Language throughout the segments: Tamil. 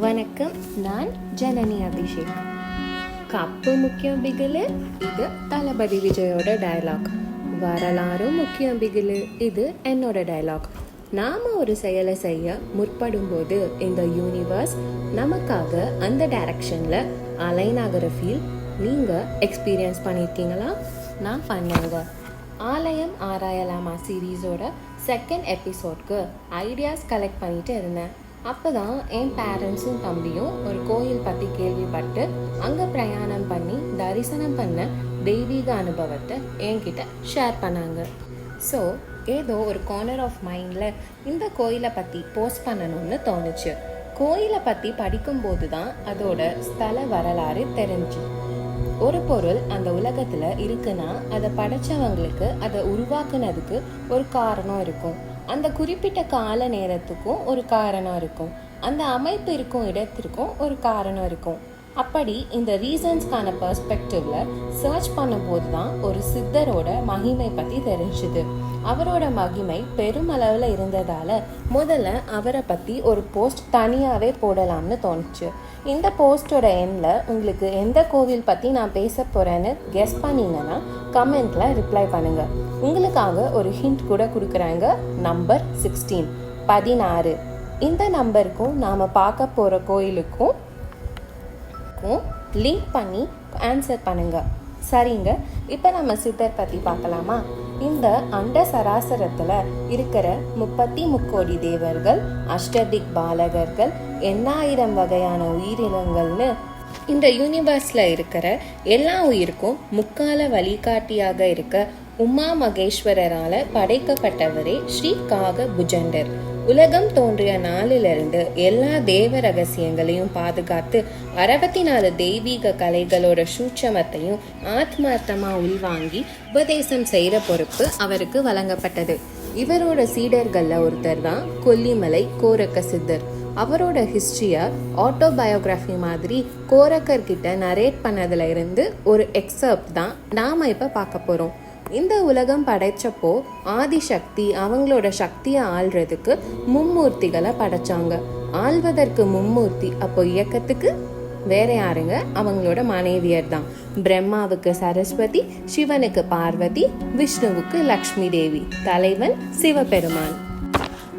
வணக்கம் நான் ஜனனி அபிஷேக். கப்பு முக்கியம் பிகிலு இது தளபதி விஜயோட டயலாக் வரலாறும் முக்கியம் பிகிலு இது என்னோட டயலாக் நாம் ஒரு செயலை செய்ய முற்படும்போது இந்த யூனிவர்ஸ் நமக்காக அந்த டைரக்ஷனில் அலைன் ஆகிற ஃபீல் நீங்கள் எக்ஸ்பீரியன்ஸ் பண்ணியிருக்கீங்களா நான் பண்ணுங்க. ஆலயம் ஆராயலாமா சீரீஸோட செகண்ட் எபிசோட்க்கு ஐடியாஸ் கலெக்ட் பண்ணிட்டு இருந்தேன். அப்போ தான் என் பேரண்ட்ஸும் தம்பியும் ஒரு கோயில் பற்றி கேள்விப்பட்டு அங்கே பிரயாணம் பண்ணி தரிசனம் பண்ண தெய்வீக அனுபவத்தை என்கிட்ட ஷேர் பண்ணாங்க. ஸோ ஏதோ ஒரு கார்னர் ஆஃப் மைண்டில் இந்த கோயிலை பற்றி போஸ்ட் பண்ணணும்னு தோணுச்சு. கோயிலை பற்றி படிக்கும்போது தான் அதோட ஸ்தல வரலாறு தெரிஞ்சு. ஒரு பொருள் அந்த உலகத்தில் இருக்குன்னா அதை படைச்சவங்களுக்கு அதை உருவாக்குனதுக்கு ஒரு காரணம் இருக்கும். அந்த குறிப்பிட்ட கால நேரத்துக்கும் ஒரு காரணம் இருக்கும். அந்த அமைப்பு இருக்கும் இடத்திற்கும் ஒரு காரணம் இருக்கும். அப்படி இந்த ரீசன்ஸ்க்கான பர்ஸ்பெக்டிவ்ல சர்ச் பண்ணும்போது தான் ஒரு சித்தரோட மகிமை பத்தி தெரிஞ்சுது. அவரோட மகிமை பெருமளவில் இருந்ததால முதல்ல அவரை பத்தி ஒரு போஸ்ட் தனியாவே போடலாம்னு தோணுச்சு. இந்த போஸ்டோட எண்ணில் உங்களுக்கு எந்த கோவில் பற்றி நான் பேச போகிறேன்னு கெஸ் பண்ணீங்கன்னா கமெண்ட்டில் ரிப்ளை பண்ணுங்கள் உங்களுக்காக ஒரு ஹிண்ட் கூட கொடுக்குறாங்க. நம்பர் சிக்ஸ்டீன் பதினாறு. இந்த நம்பருக்கும் நாம் பார்க்க போகிற கோயிலுக்கும் லிங்க் பண்ணி ஆன்சர் பண்ணுங்கள் சரிங்க இப்போ நம்ம சித்தர் பற்றி பார்க்கலாமா? இந்த அண்ட சராசரத்தில் இருக்கிற முப்பத்தி முக்கோடி தேவர்கள் அஷ்டதிக் பாலகர்கள் எண்ணாயிரம் வகையான உயிரினங்கள்னு இந்த யூனிவர்ஸில் இருக்கிற எல்லா உயிருக்கும் முக்கால வழிகாட்டியாக இருக்க உமா மகேஸ்வரரால் படைக்கப்பட்டவரே ஸ்ரீ காக புஜண்டர் உலகம் தோன்றிய நாளிலிருந்து எல்லா தேவ ரகசியங்களையும் பாதுகாத்து அறுபத்தி நாலு தெய்வீக கலைகளோட சூட்சமத்தையும் ஆத்மார்த்தமாக உள்வாங்கி உபதேசம் செய்கிற பொறுப்பு அவருக்கு வழங்கப்பட்டது. இவரோட சீடர்களில் ஒருத்தர் தான் கொல்லிமலை கோரக்க சித்தர். அவரோட ஹிஸ்ட்ரியை ஆட்டோபயோகிராஃபி மாதிரி கோரக்கர்கிட்ட நரேட் பண்ணதுல இருந்து ஒரு எக்ஸப்ட் தான் நாம இப்போ பார்க்க போகிறோம் இந்த உலகம் படைச்சப்போ ஆதிசக்தி அவங்களோட சக்தியை ஆள்றதுக்கு மும்மூர்த்திகளை படைச்சாங்க. ஆள்வதற்கு மும்மூர்த்தி அப்போ இயக்கத்துக்கு வேற யாருங்க? அவங்களோட மனைவியர் தான். பிரம்மாவுக்கு சரஸ்வதி சிவனுக்கு பார்வதி விஷ்ணுவுக்கு லக்ஷ்மி தேவி. தலைவன் சிவபெருமான்.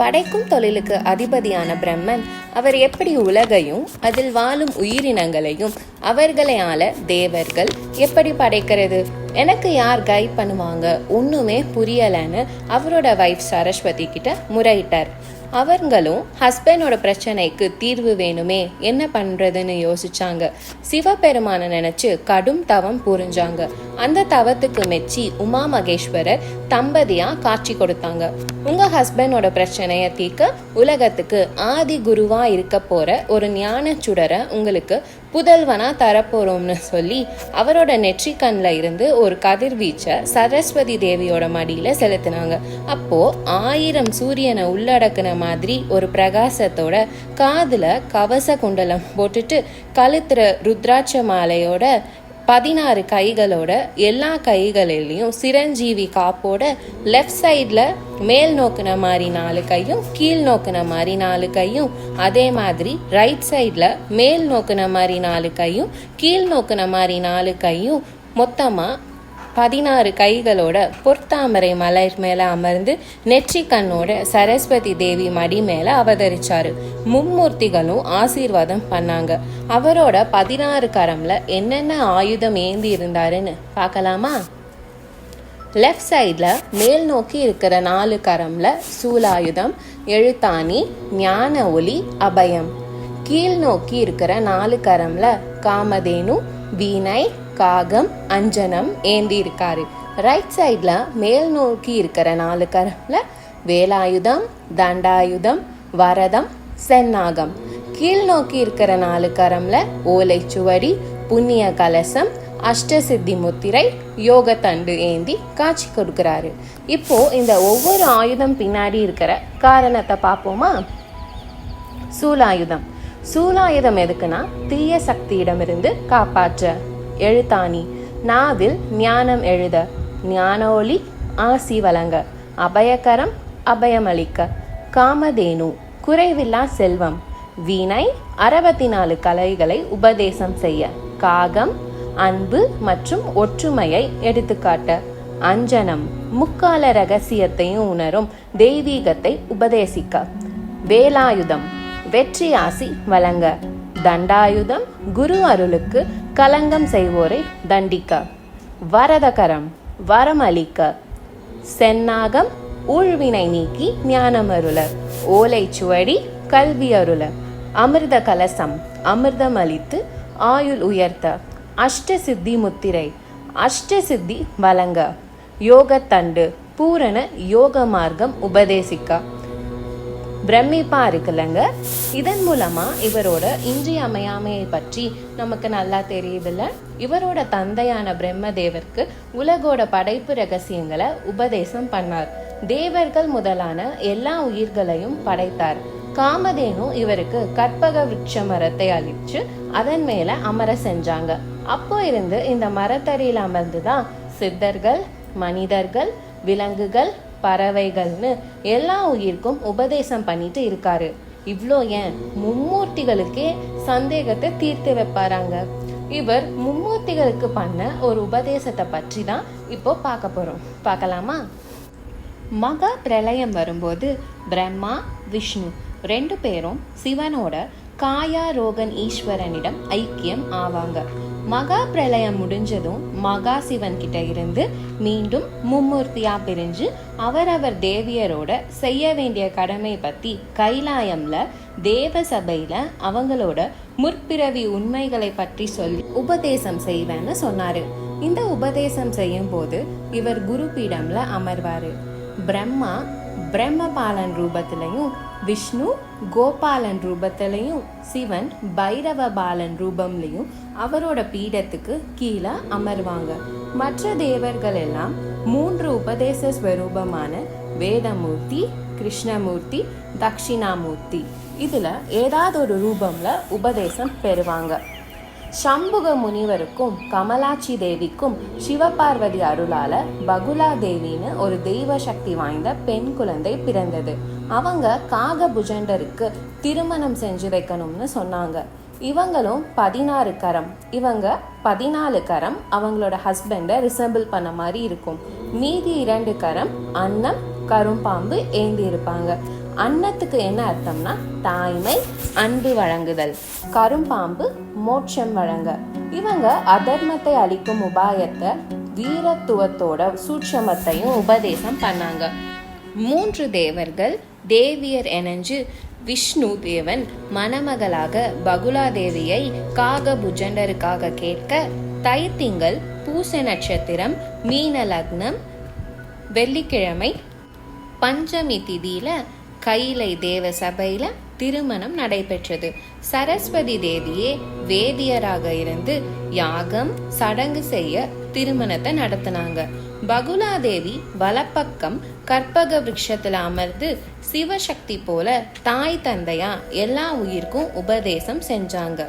படைக்கும் தொழிலுக்கு அதிபதியான பிரம்மன் அவர் எப்படி உலகையும் அதில் வாழும் உயிரினங்களையும் அவர்களை ஆள தேவர்கள் எப்படி படைக்கிறது? எனக்கு யார் கைட் பண்ணுவாங்க? ஒன்றுமே புரியலைன்னு அவரோட வைஃப் சரஸ்வதி கிட்ட முறையிட்டார். அவங்களும் ஹஸ்பண்டோட பிரச்சனைக்கு தீர்வு வேணுமே என்ன பண்றதுன்னு யோசிச்சாங்க. சிவபெருமானை நினைச்சு கடும் தவம் புரிஞ்சாங்க. அந்த தவத்துக்கு மெச்சி உமா மகேஸ்வரர் தம்பதியா காட்சி கொடுத்தாங்க. உங்க ஹஸ்பண்டோட பிரச்சனையை தீர்க்க உலகத்துக்கு ஆதி குருவா இருக்க போற ஒரு ஞான சுடரை உங்களுக்கு புதல்வனா தரப்போறோம்னு சொல்லி அவரோட நெற்றி கண்ணில் இருந்து ஒரு கதிர்வீச்சை சரஸ்வதி தேவியோட மடியில செலுத்தினாங்க. அப்போ ஆயிரம் சூரியனை உள்ளடக்குன மாதிரி ஒரு பிரகாசத்தோட காதுல கவச குண்டலம் போட்டுட்டு கழுத்துற ருத்ராட்ச மாலையோட பதினாறு கைகளோட எல்லா கைகளிலையும் சிரஞ்சீவி காப்போட லெஃப்ட் சைடில் மேல் நோக்குன மாதிரி நாலு கையும் கீழ் நோக்குன மாதிரி நாலு கையும் அதே மாதிரி ரைட் சைடில் மேல் நோக்குன மாதிரி நாலு கையும் கீழ் நோக்குன மாதிரி நாலு கையும் மொத்தமாக பதினாறு கைகளோட பொற்தாமரை மலர் மேல அமர்ந்து நெற்றி கண்ணோட சரஸ்வதி தேவி மடி மேல அவதரிச்சாரு. மும்மூர்த்திகளும் ஆசீர்வாதம் பண்ணாங்க. அவரோட பதினாறு கரம்ல என்னென்ன ஆயுதம் ஏந்தி இருந்தாருன்னு பார்க்கலாமா? லெஃப்ட் சைடில் மேல் நோக்கி இருக்கிற நாலு கரம்ல சூலாயுதம் எழுத்தாணி ஞான ஒளி அபயம். கீழ் நோக்கி இருக்கிற நாலு கரம்ல காமதேனு வீணை காகம் அஞ்சனம் ஏந்தி இருக்காரு. ரைட் சைடில் மேல் நோக்கி இருக்கிற நாலு கரமில் வேலாயுதம் தண்டாயுதம் வரதம் சென்னாகம் கீழ் நோக்கி இருக்கிற நாலு கரம்ல ஓலைச்சுவடி புண்ணிய கலசம் அஷ்டசித்தி முத்திரை யோக தண்டு ஏந்தி காட்சி கொடுக்கிறாரு. இப்போ இந்த ஒவ்வொரு ஆயுதம் பின்னாடி இருக்கிற காரணத்தை பார்ப்போமா? சூலாயுதம். சூலாயுதம் எதுக்குன்னா தீய சக்தியிடமிருந்து காப்பாற்ற. எழுத்தாணி. நாவில் ஞானம் எழுத ஞான ஒளி ஆசி வழங்க அபயகரம் அபயமளிக்க. காமதேனு குறைவில்லா செல்வம். வீணை அறுபத்தி நாலு கலைகளை உபதேசம் செய்ய. காகம் அன்பு மற்றும் ஒற்றுமையை எடுத்துக்காட்ட. அஞ்சனம் முக்கால ரகசியத்தையும் உணரும் தெய்வீகத்தை உபதேசிக்க. வேலாயுதம் வெற்றி ஆசி வழங்க. தண்டாயுதம் குரு அருளுக்கு கலங்கம் செய்வோரை தண்டிக்க. வரதகரம் வரமளிக்க. சென்னாகம் ஊழ்வினை நீக்கி ஞானமருள. ஓலைச்சுவடி கல்வி அருள. அமிர்த கலசம் அமிர்தம் அளித்து ஆயுள் உயர்த்த. அஷ்ட சித்தி முத்திரை அஷ்ட சித்தி வழங்க. யோகத்தண்டு பூரண யோக மார்க்கம் உபதேசிக்க. பிரமிப்பா இருக்குல்லங்க. இதன் மூலமா இவரோட இன்றியமையாமையை பற்றி நமக்கு நல்லா தெரியுதுல்ல. இவரோட தந்தையான பிரம்மதேவருக்கு உலகோட படைப்பு ரகசியங்களை உபதேசம் பண்ணார். தேவர்கள் முதலான எல்லா உயிர்களையும் படைத்தார். காமதேனு இவருக்கு கற்பக விருட்ச மரத்தை அழிச்சு அதன் மேல அமர செஞ்சாங்க. அப்போ இருந்து இந்த மரத்தடியில் அமர்ந்துதான் சித்தர்கள் மனிதர்கள் விலங்குகள் பறவைகள்னு எல்லா உயிருக்கும் உபதேசம் பண்ணிட்டு இருக்காரு. இவ்வளோ ஏன்? மும்மூர்த்திகளுக்கே சந்தேகத்தை தீர்த்து வைப்பாராங்க. இவர் மும்மூர்த்திகளுக்கு பண்ண ஒரு உபதேசத்தை பற்றி தான் இப்போ பார்க்க போகிறோம் பார்க்கலாமா? மகா பிரளயம் வரும்போது பிரம்மா விஷ்ணு ரெண்டு பேரும் சிவனோட காயா ரோகன் ஈஸ்வரனிடம் ஐக்கியம் ஆவாங்க. மகா பிரளயம் முடிஞ்சதும் மகா சிவன் கிட்ட இருந்து மீண்டும் மும்மூர்த்தியா பிரிஞ்சு அவரவர் தேவியரோட செய்ய வேண்டிய கடமை பத்தி கைலாயம்ல தேவ சபையில அவங்களோட முற்பிறவி உண்மைகளை பற்றி சொல்லி உபதேசம் செய்வேன்னு சொன்னாரு. இந்த உபதேசம் செய்யும் போது இவர் குரு பீடம்ல அமர்வாரு. பிரம்மா பிரம்மபாலன் ரூபத்திலையும் விஷ்ணு கோபாலன் ரூபத்திலையும் சிவன் பைரவ பாலன் ரூபம்லையும் அவரோட பீடத்துக்கு கீழே அமர்வாங்க. மற்ற தேவர்கள் எல்லாம் மூன்று உபதேச ஸ்வரூபமான வேதமூர்த்தி கிருஷ்ணமூர்த்தி தக்ஷிணாமூர்த்தி இதில் ஏதாவது ஒரு ரூபம்ல உபதேசம் பெறுவாங்க. சம்புக முனிவருக்கும் கமலாட்சி தேவிக்கும் சிவபார்வதி அருளால பகுலா தேவின்னு ஒரு தெய்வ சக்தி வாய்ந்த பெண் குழந்தை பிறந்தது. அவங்க காக புஜண்டருக்கு திருமணம் செஞ்சு வைக்கணும்னு சொன்னாங்க. இவங்களும் பதினாறு கரம் இவங்க பதினாலு கரம் அவங்களோட ஹஸ்பண்டை ரிசம்பிள் பண்ண மாதிரி இருக்கும். மீதி இரண்டு கரம் அன்னம் கரும்பாம்பு ஏந்தி இருப்பாங்க. அன்னத்துக்கு என்ன அர்த்தம்னா தாய்மை அன்பு வழங்குதல். கரும்பாம்பு மோட்சம் வழங்க. இவங்க அதர்மத்தை அளிக்கும் உபாயத்தை வீரத்துவத்தோட சூட்சமத்தையும் உபதேசம் பண்ணாங்க. மூன்று தேவர்கள் தேவியர் எனஞ்சு விஷ்ணு தேவன் மணமகளாக பகுலா தேவியை காக புஜண்டருக்காக கேட்க தைத்திங்கள் பூச நட்சத்திரம் மீன லக்னம் வெள்ளிக்கிழமை பஞ்சமி திதியில கைலை தேவ சபையில திருமணம் நடைபெற்றது. சரஸ்வதி தேவியே வேதியராக இருந்து யாகம் சடங்கு செய்ய திருமணத்தை நடத்தினாங்க. பகுலா தேவி வலப்பக்கம் கற்பக விருட்சத்துல அமர்ந்து சிவசக்தி போல தாய் தந்தையா எல்லா உயிருக்கும் உபதேசம் செஞ்சாங்க.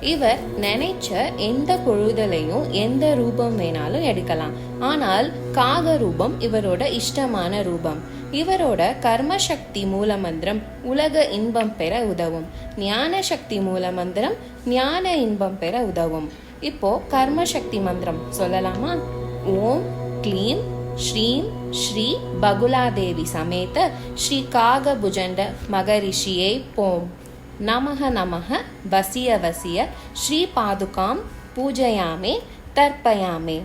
இவர் நினைச்ச எந்த பொழுதலையும் எந்த ரூபம் வேணாலும் எடுக்கலாம். ஆனால் காக ரூபம் இவரோட இஷ்டமான ரூபம். இவரோட கர்மசக்தி மூலமந்திரம் உலக இன்பம் பெற உதவும். ஞான சக்தி மூல மந்திரம் ஞான இன்பம் பெற உதவும். இப்போ கர்மசக்தி மந்திரம் சொல்லலாமா? ஓம் க்ளீம் ஸ்ரீம் ஸ்ரீ பகுலாதேவி சமேத ஸ்ரீ காக புஜண்ட மகரிஷியை போம். நமக நமக வசிய வசிய ஸ்ரீ பாதுகாம் பூஜையாமே தர்ப்பயாமே.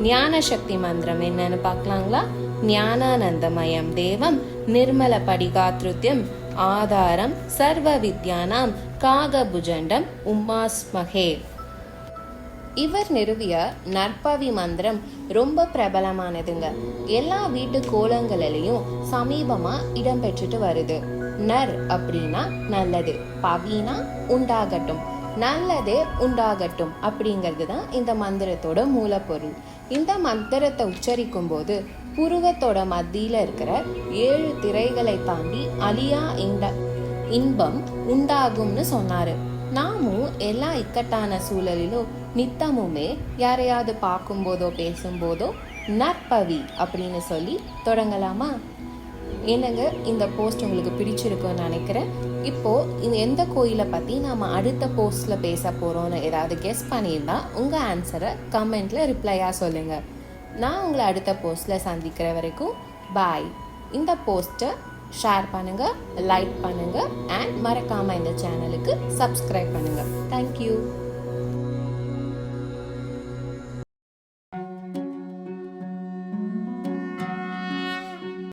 ஞான சக்தி மந்திரம் என்னன்னு பார்க்கலாங்களா? ஞானானந்தமயம் தேவம் நிர்மல படிகாத்ருத்யம் ஆதாரம் சர்வ வித்யானாம் காகபுஜண்டம் உமாஸ்மகே இவர் நிறுவிய நற்பவி மந்திரம் ரொம்ப பிரபலமானதுங்க. எல்லா வீட்டு கோலங்களிலையும் சமீபமா இடம்பெற்றுட்டு வருது. நர் அப்படின்னா நல்லது பவினா உண்டாகட்டும். நல்லதே உண்டாகட்டும் அப்படிங்கிறது தான் இந்த மந்திரத்தோட மூலப்பொருள். இந்த மந்திரத்தை உச்சரிக்கும் போது புருவத்தோட மத்தியில் இருக்கிற ஏழு திரைகளை தாண்டி அழியா இந்த இன்பம் உண்டாகும்னு சொன்னாரு. நாமும் எல்லா இக்கட்டான சூழலிலும் நித்தமுமே யாரையாவது பார்க்கும்போதோ பேசும்போதோ நற்பவி அப்படின்னு சொல்லி தொடங்கலாமா? என்னங்க இந்த போஸ்ட் உங்களுக்கு பிடிச்சிருக்குன்னு நினைக்கிறேன். இப்போது இந்த எந்த கோயிலை பற்றி நாம் அடுத்த போஸ்ட்டில் பேச போகிறோன்னு ஏதாவது கெஸ் பண்ணியிருந்தா உங்கள் ஆன்சரை கமெண்ட்டில் ரிப்ளையாக சொல்லுங்கள் நான் உங்களை அடுத்த போஸ்ட்டில் சந்திக்கிற வரைக்கும் பாய் இந்த போஸ்ட்டை ஷேர் பண்ணுங்கள் லைக் பண்ணுங்கள் அண்ட் மறக்காமல் இந்த சேனலுக்கு சப்ஸ்கிரைப் பண்ணுங்கள் தேங்க்யூ